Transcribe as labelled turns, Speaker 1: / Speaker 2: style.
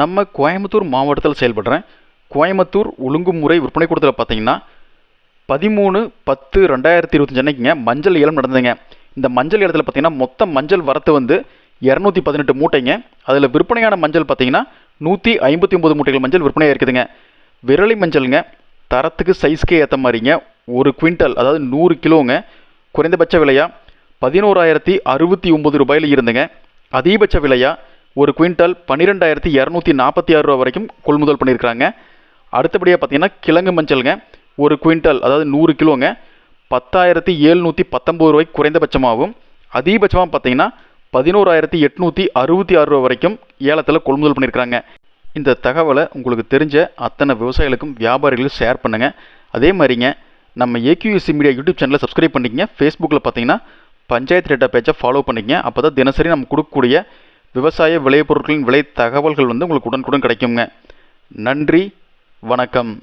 Speaker 1: நம்ம கோயம்புத்தூர் மாவட்டத்தில் செயல்படுற கோயம்புத்தூர் ஒழுங்குமுறை விற்பனை கூடத்தில் பார்த்தீங்கன்னா பதிமூணு பத்து ரெண்டாயிரத்தி இருபத்தஞ்சு அன்னைக்குங்க மஞ்சள் ஏலம் நடந்ததுங்க. இந்த மஞ்சள் ஏலத்தில் பார்த்தீங்கன்னா மொத்த மஞ்சள் வரத்து வந்து இரநூத்தி பதினெட்டு மூட்டைங்க. அதில் விற்பனையான மஞ்சள் பார்த்தீங்கன்னா நூற்றி ஐம்பத்தி ஒம்பது மூட்டைகள் மஞ்சள் விற்பனையாக இருக்குதுங்க. விரலி மஞ்சளுங்க தரத்துக்கு சைஸ்க்கே ஏற்ற மாதிரிங்க. ஒரு குவிண்டல் அதாவது நூறு கிலோங்க. குறைந்தபட்ச விலையா பதினோராயிரத்தி அறுபத்தி ஒம்பது ரூபாயில் இருந்துங்க. அதிகபட்ச விலையா ஒரு குவிண்டல் பன்னிரெண்டாயிரத்தி இரநூத்தி நாற்பத்தி ஆறு ரூபா வரைக்கும் கொள்முதல் பண்ணியிருக்கிறாங்க. அடுத்தபடியாக பார்த்தீங்கன்னா கிழங்கு மஞ்சளுங்க ஒரு குவிண்டல் அதாவது நூறு கிலோங்க பத்தாயிரத்தி ஏழ்நூற்றி பத்தொம்பது ரூபாய்க்கு குறைந்தபட்சமாகவும் அதிகபட்சமாக பார்த்தீங்கன்னா பதினோராயிரத்தி எட்நூற்றி அறுபத்தி ஆறு ரூபா வரைக்கும் ஏலத்தில் கொள்முதல் பண்ணியிருக்கிறாங்க. இந்த தகவலை உங்களுக்கு தெரிஞ்ச அத்தனை விவசாயிகளுக்கும் வியாபாரிகளுக்கும் ஷேர் பண்ணுங்கள் அதே மாதிரிங்க நம்ம ஏக்யூஎஸ்சி மீடியா யூடியூப் சேனலை சப்ஸ்கிரைப் பண்ணிக்கங்க. ஃபேஸ்புக்கில் பார்த்தீங்கன்னா பஞ்சாயத்து டேட்டா பேஜை ஃபாலோ பண்ணிக்கங்க. அப்போ தான் தினசரி நம்ம கொடுக்கக்கூடிய விவசாய விளைபொருட்களின் விலை தகவல்கள் வந்து உங்களுக்கு உடனுக்குடன் கிடைக்குங்க. நன்றி வணக்கம்.